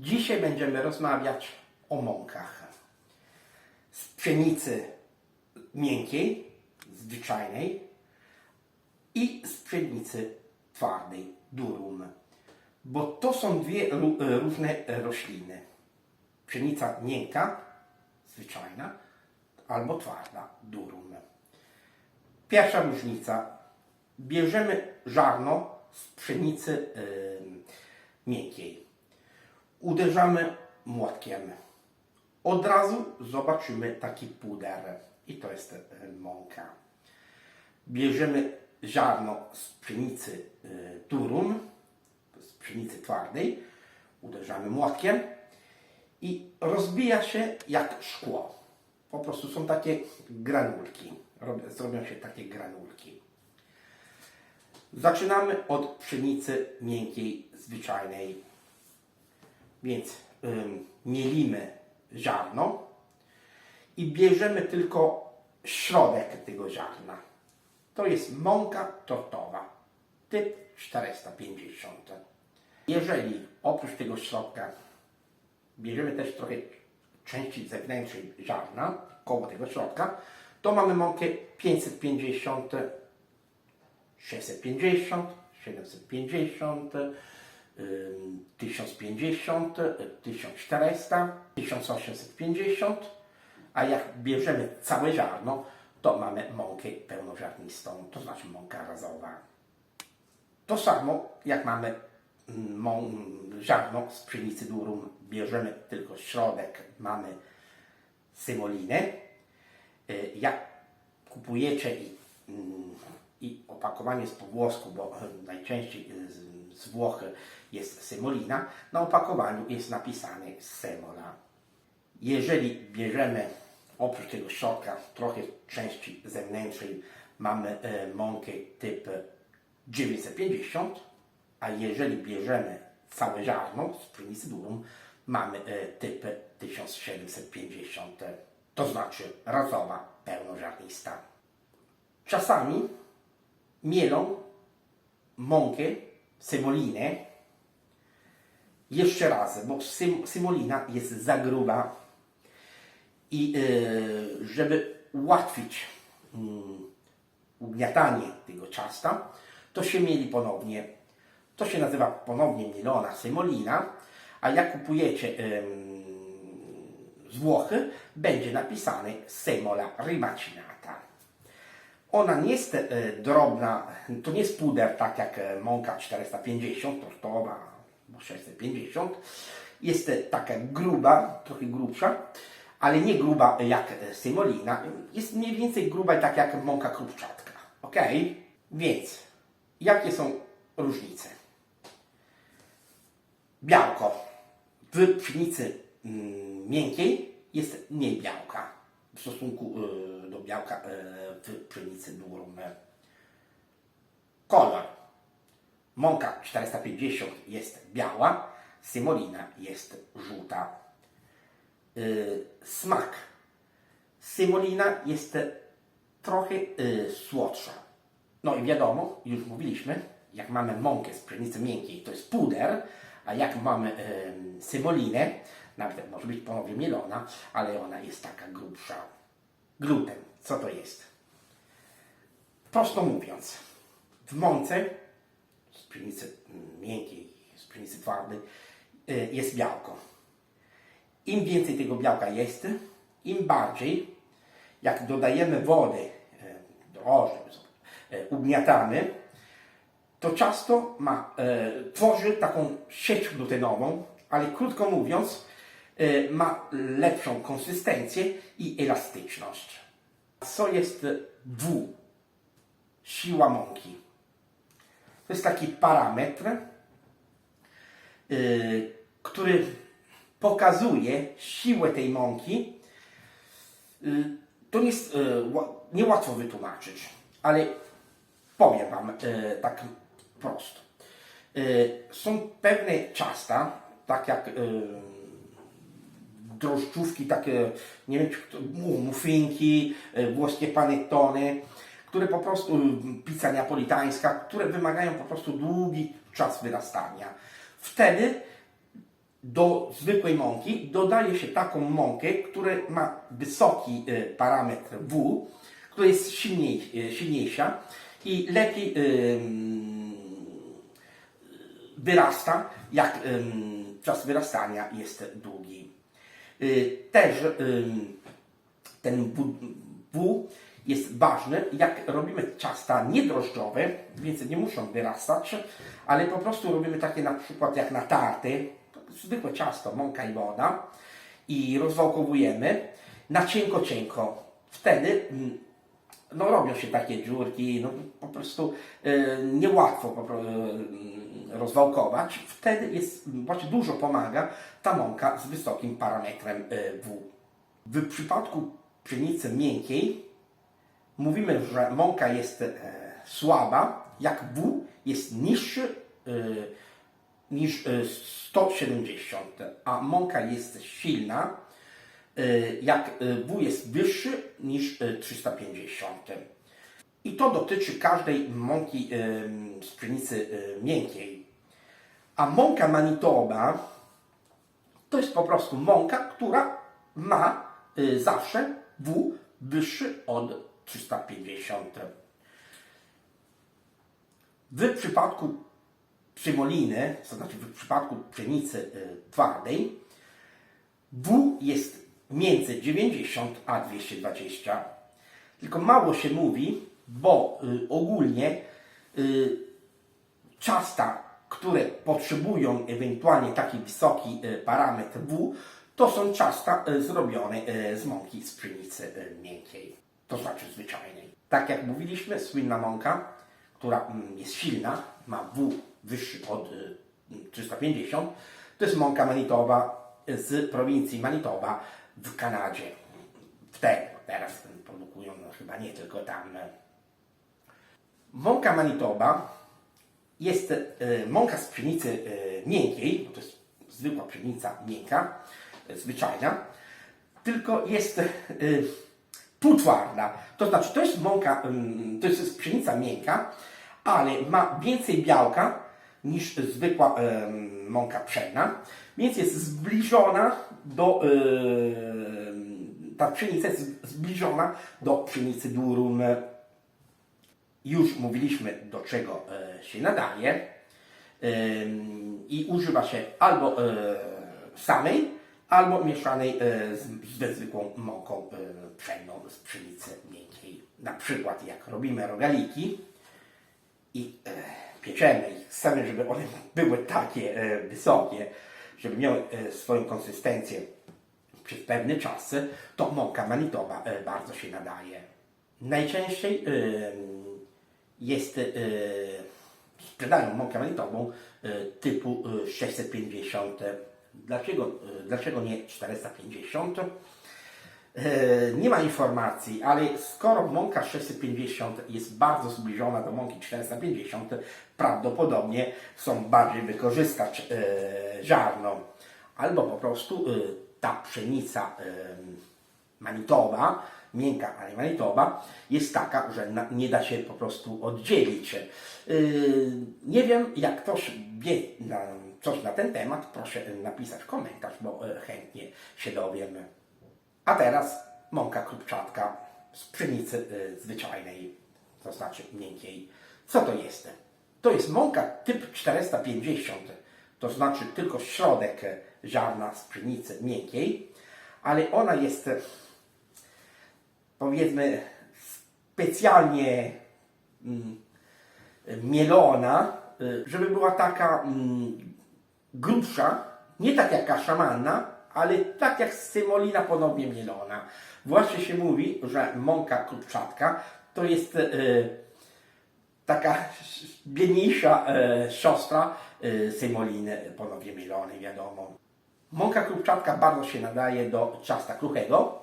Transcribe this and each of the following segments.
Dzisiaj będziemy rozmawiać o mąkach. Z pszenicy miękkiej, zwyczajnej i z pszenicy twardej, durum. Bo to są dwie e, różne rośliny. Pszenica miękka, zwyczajna, albo twarda, durum. Pierwsza różnica. Bierzemy ziarno z pszenicy em, miękkiej. Uderzamy młotkiem. Od razu zobaczymy taki puder. I to jest e, mąka. Bierzemy ziarno z pszenicy e, durum, z pszenicy twardej. Uderzamy młotkiem i rozbija się jak szkło. Po prostu są takie granulki. Rob- Zrobią się takie granulki. Zaczynamy od pszenicy miękkiej, zwyczajnej. Więc ym, mielimy ziarno i bierzemy tylko środek tego ziarna. To jest mąka tortowa, typ 450. Jeżeli oprócz tego środka bierzemy też trochę części zewnętrznej ziarna, koło tego środka, to mamy mąkę 550, 650, 750, ym, 1050, y, 1400, 1850, a jak bierzemy całe ziarno, to mamy mąkę pełnoziarnistą, to znaczy mąka razowa. To samo jak mamy mm, mą, ziarno z pszenicy durum, bierzemy tylko środek, mamy symolinę. Y, Jak kupujecie i, mm, i opakowanie jest po włosku, bo najczęściej y, z, Włoch jest semolina, na opakowaniu jest napisane semola. Jeżeli bierzemy oprócz tego środka trochę części zewnętrznej, mamy e, mąkę typ 950, a jeżeli bierzemy całe ziarno z pszenicy durum, mamy e, typ 1750, to znaczy razowa, pełnoziarnista. Czasami mielą mąkę, symolinę jeszcze raz, bo sym, symolina jest za gruba i e, żeby ułatwić mm, ugniatanie tego ciasta, to się mieli ponownie. To się nazywa ponownie mielona semolina, a jak kupujecie z Włochy, będzie napisane semola rimacinata. Ona nie jest e, drobna, to nie jest puder tak jak e, mąka 450, tortowa, bo 650. Jest e, taka gruba, trochę grubsza, ale nie gruba jak semolina. Jest mniej więcej gruba tak jak mąka krupczatka. Ok? Więc, jakie są różnice? Białko w pszenicy mm, miękkiej jest mniej białka w stosunku y, do białka y, w pszenicy durum. Kolor. Mąka 450 jest biała, semolina jest żółta. Y, smak. Semolina jest trochę słodsza. No i wiadomo, już mówiliśmy, jak mamy mąkę z pszenicy miękkiej, to jest puder, a jak mamy symolinę, nawet może być ponownie mielona, ale ona jest taka grubsza. Gluten, co to jest? Prosto mówiąc, w mące z pszenicy miękkiej, z pszenicy twardej y, jest białko. Im więcej tego białka jest, im bardziej, jak dodajemy wody, e, drożdże, e, ugniatamy, to ciasto ma, e, tworzy taką sieć glutenową, ale krótko mówiąc, ma lepszą konsystencję i elastyczność. Co jest W? Siła mąki. To jest taki parametr, y, który pokazuje siłę tej mąki. Y, To jest y, ła- niełatwo wytłumaczyć, ale powiem Wam y, tak prosto. Y, Są pewne ciasta, tak jak y, drożdżówki, takie, nie wiem, muffinki, y, włoskie panettone, które po prostu, y, pizza neapolitańska, które wymagają po prostu długi czas wyrastania. Wtedy do zwykłej mąki dodaje się taką mąkę, która ma wysoki e, parametr W, która jest silniej, e, silniejsza i lepiej em, wyrasta, jak czas wyrastania jest długi. Y, Też em, ten w jest ważny, jak robimy ciasta niedrożdżowe, więc nie muszą wyrastać, ale po prostu robimy takie na przykład jak na tarty, zwykłe ciasto, mąka i woda i rozwałkowujemy na cienko, cienko. Wtedy mm, no, robią się takie dziurki, no, po prostu e, niełatwo po, e, rozwałkować. Wtedy jest, właśnie dużo pomaga ta mąka z wysokim parametrem e, W. W przypadku pszenicy miękkiej mówimy, że mąka jest e, słaba, jak W jest niższy e, niż e, 170, a mąka jest silna, jak e, W jest wyższy niż e, 350. I to dotyczy każdej mąki z pszenicy miękkiej. A mąka Manitoba to jest po prostu mąka, która ma y, zawsze W wyższy od 350. W przypadku przymoliny, to znaczy w przypadku pszenicy y, twardej, W jest między 90 a 220. Tylko mało się mówi, bo y, ogólnie y, ciasta, które potrzebują ewentualnie taki wysoki e, parametr W, to są ciasta e, zrobione e, z mąki z pszenicy e, miękkiej, to znaczy zwyczajnej. Tak jak mówiliśmy, słynna mąka, która mm, jest silna, ma W wyższy od e, 350, to jest mąka Manitoba z prowincji Manitoba w Kanadzie. Wtedy, teraz produkują no, chyba nie tylko tam. Mąka Manitoba jest e, mąka z pszenicy e, miękkiej, to jest zwykła pszenica miękka, e, zwyczajna, tylko jest e, półtwarda. To znaczy, to jest mąka, mm, to jest pszenica miękka, ale ma więcej białka niż zwykła e, mąka pszenna, więc jest zbliżona do, e, ta pszenica jest zbliżona do pszenicy durum. Już mówiliśmy, do czego e, się nadaje Ym, i używa się albo e, samej, albo mieszanej e, z, ze zwykłą mąką e, pszenną z pszenicy miękkiej. Na przykład jak robimy rogaliki i e, pieczemy ich, chcemy, żeby one były takie e, wysokie, żeby miały e, swoją konsystencję przez pewny czas, to mąka manitoba e, bardzo się nadaje. Najczęściej em, jest, e, sprzedają mąkę e, typu e, 650. Dlaczego, e, dlaczego nie 450? E, Nie ma informacji, ale skoro mąka 650 jest bardzo zbliżona do mąki 450, prawdopodobnie są bardziej wykorzystać e, ziarno. Albo po prostu e, ta pszenica manitowa, miękka, ale manitowa, jest taka, że nie da się po prostu oddzielić. Nie wiem, jak ktoś wie coś na ten temat, proszę napisać komentarz, bo chętnie się dowiem. A teraz mąka krupczatka z pszenicy y, zwyczajnej, to znaczy miękkiej. Co to jest? To jest mąka typ 450, to znaczy tylko środek ziarna z pszenicy miękkiej, ale ona jest powiedzmy specjalnie mm, mielona, y, żeby była taka mm, grubsza, nie tak jak kasza manna, ale tak jak semolina ponownie mielona. Właśnie się mówi, że mąka krupczatka to jest e, taka biedniejsza e, siostra e, semoliny ponownie mielonej, wiadomo. Mąka krupczatka bardzo się nadaje do ciasta kruchego.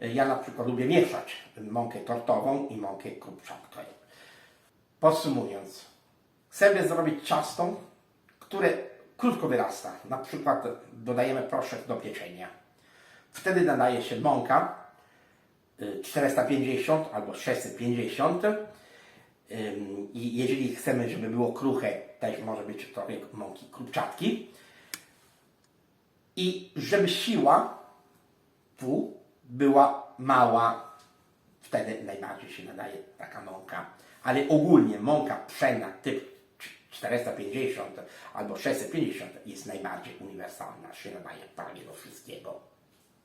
Ja na przykład lubię mieszać mąkę tortową i mąkę krupczatkę. Podsumując, chcemy zrobić ciasto, które krótko wyrasta. Na przykład dodajemy proszek do pieczenia. Wtedy nadaje się mąka y, 450 albo 650. Ym, I jeżeli chcemy, żeby było kruche, też może być trochę mąki krupczatki. I żeby siła W była mała, wtedy najbardziej się nadaje taka mąka. Ale ogólnie mąka pszenna typ 450 albo 650 jest najbardziej uniwersalna, się nadaje prawie do wszystkiego.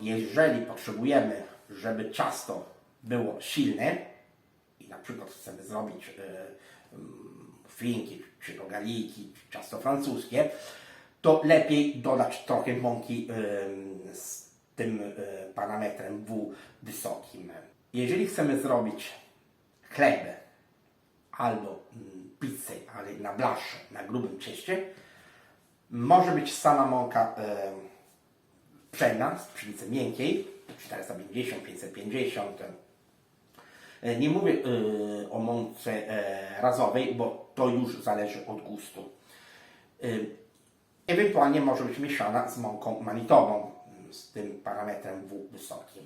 Jeżeli potrzebujemy, żeby ciasto było silne i na przykład chcemy zrobić mm, finki, czy rogaliki, czy ciasto francuskie, to lepiej dodać trochę mąki em, z tym e, parametrem W wysokim. Jeżeli chcemy zrobić chleb albo mm, pizzę, ale na blasze, na grubym cieście, może być sama mąka e, pszenna z pszenicy miękkiej, 450, 550. E, Nie mówię e, o mące e, razowej, bo to już zależy od gustu. E, Ewentualnie może być mieszana z mąką manitową, z tym parametrem W wysokim.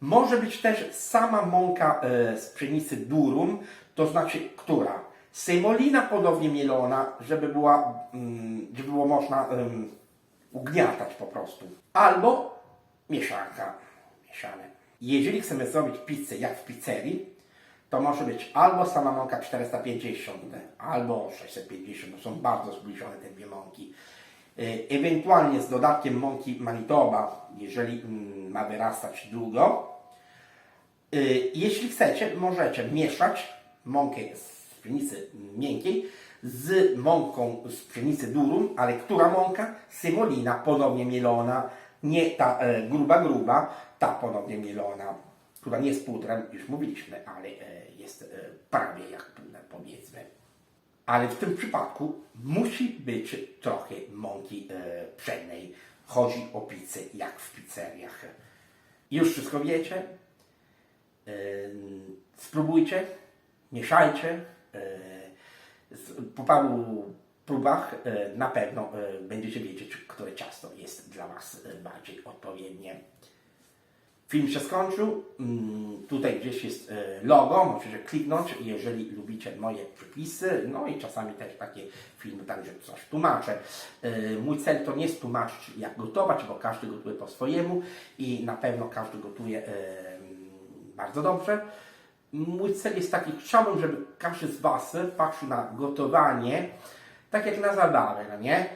Może być też sama mąka e, z pszenicy durum, to znaczy która? Semolina podobnie mielona, żeby, była, mm, żeby było można ugniatać po prostu. Albo mieszanka mieszane. Jeżeli chcemy zrobić pizzę jak w pizzerii, to może być albo sama mąka 450, albo 650, to są bardzo zbliżone te dwie mąki. E, Ewentualnie z dodatkiem mąki manitoba, jeżeli mm, ma wyrastać długo. Y, Jeśli chcecie, możecie mieszać mąkę z pszenicy miękkiej z mąką z pszenicy durum, ale która mąka? Semolina, ponownie mielona, nie ta e, gruba, gruba, ta ponownie mielona, która nie jest pudrem, już mówiliśmy, ale e, jest e, prawie jak puder, powiedzmy. Ale w tym przypadku musi być trochę mąki e, pszennej. Chodzi o pizzę jak w pizzeriach. Już wszystko wiecie? Ym, spróbujcie, mieszajcie. Z- Po paru próbach yy, na pewno będziecie wiedzieć, które ciasto jest dla Was bardziej odpowiednie. Film się skończył. Ym, Tutaj gdzieś jest yy, logo, możecie kliknąć, jeżeli lubicie moje przepisy. No i czasami też takie filmy, tam że coś tłumaczę. Yy, Mój cel to nie jest tłumaczyć, jak gotować, bo każdy gotuje po swojemu i na pewno każdy gotuje yy, bardzo dobrze. Mój cel jest taki, chciałbym, żeby każdy z Was patrzył na gotowanie tak jak na zabawę, no nie?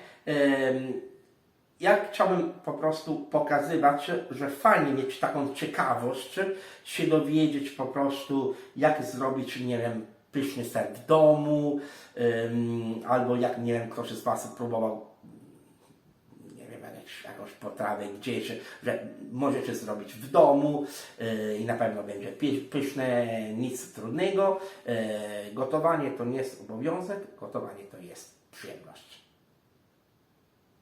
Ja chciałbym po prostu pokazywać, że fajnie mieć taką ciekawość, się dowiedzieć po prostu, jak zrobić, nie wiem, pyszny ser w domu, albo jak, nie wiem, ktoś z Was próbował nie wiem, jakąś, jakąś potrawę gdzieś, że możecie zrobić w domu yy, i na pewno będzie py- pyszne, nic trudnego. Yy, gotowanie to nie jest obowiązek, gotowanie to jest przyjemność.